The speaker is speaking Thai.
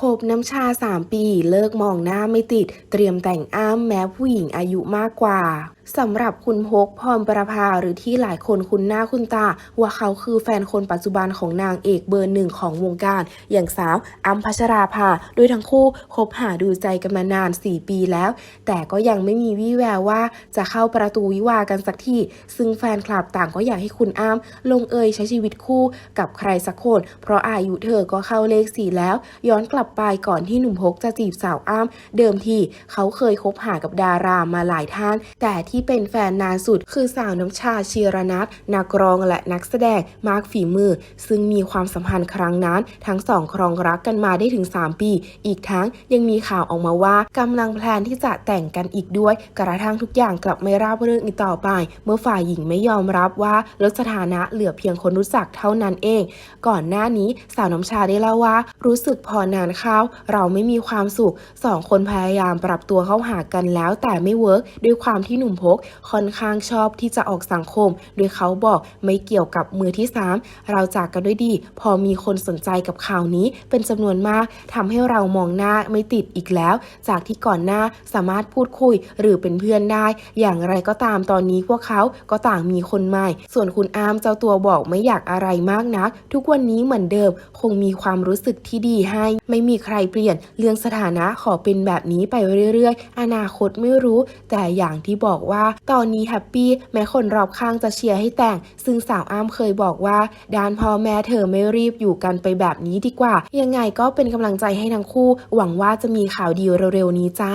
คบน้ำชา 3 ปี เลิกมองหน้าไม่ติด เตรียมแต่งอ้ามแม้ผู้หญิงอายุมากกว่า สำหรับคุณพกพรประภาหรือที่หลายคนคุ้นหน้าคุ้นตา ว่าเขาคือแฟนคนปัจจุบันของนางเอกเบอร์หนึ่งของวงการ อย่างสาวอัมพัชราภาโดยทั้งคู่คบหาดูใจกันมานาน 4 ปีแล้ว แต่ก็ยังไม่มีวี่แววว่าจะเข้าประตูวิวากันสักทีซึ่งแฟนคลับต่างก็อยากให้คุณอ้ำลงเอยใช้ชีวิตคู่กับใครสักคน เพราะอายุเธอก็เข้าเลขสี่แล้ว ย้อนกลับไปก่อนที่หนุ่มพกจะจีบสาวอ้ำเดิมทีเขาเคยคบหากับดารามาหลายท่าน แต่ที่ที่เป็นแฟนนานสุด คือสาวน้ำชาชีรนัทนักร้องและนักแสดงมากฝีมือ ซึ่งมีความสัมพันธ์ครั้งนั้น ทั้งสองครองรักกันมาได้ถึง 3 ปี อีกทั้งยังมีข่าวออกมาว่ากำลังแพลนที่จะแต่งกันอีกด้วย กระทั่งทุกอย่างกลับไม่ราบรื่นอีกต่อไป เมื่อฝ่ายหญิงไม่ยอมรับว่าลดสถานะเหลือเพียงคนรู้จักเท่านั้นเอง ก่อนหน้านี้สาวน้ำชาได้เล่าว่า รู้สึกพอนานเข้าเราไม่มีความสุขสองคนพยายามปรับตัวเข้าหากันแล้วแต่ไม่เวิร์กด้วยความที่หนุ่มพก ค่อนข้างชอบที่จะออกสังคม โดยเขาบอกไม่เกี่ยวกับมือที่ 3 เราจากกันด้วยดี พอมีคนสนใจกับข่าวนี้เป็นจำนวนมากทำให้เรามองหน้าไม่ติดอีกแล้ว จากที่ก่อนหน้าสามารถพูดคุยหรือเป็นเพื่อนได้ อย่างไรก็ตามตอนนี้พวกเขาก็ต่างมีคนใหม่ ส่วนคุณอามเจ้าตัวบอกไม่อยากอะไรมากนัก ทุกวันนี้เหมือนเดิม คงมีความรู้สึกที่ดีให้ ไม่มีใครเปลี่ยน เรื่องสถานะขอเป็นแบบนี้ไปเรื่อยๆ อนาคตไม่รู้ แต่อย่างที่บอกว่าตอนนี้แฮปปี้แม้คนรอบข้างจะเชียร์ให้แต่ง ซึ่งสาวอ้ำเคยบอกว่าด้านพ่อแม่เธอไม่รีบอยู่กันไปแบบนี้ดีกว่า ยังไงก็เป็นกำลังใจให้ทั้งคู่ หวังว่าจะมีข่าวดีเร็วๆนี้จ้า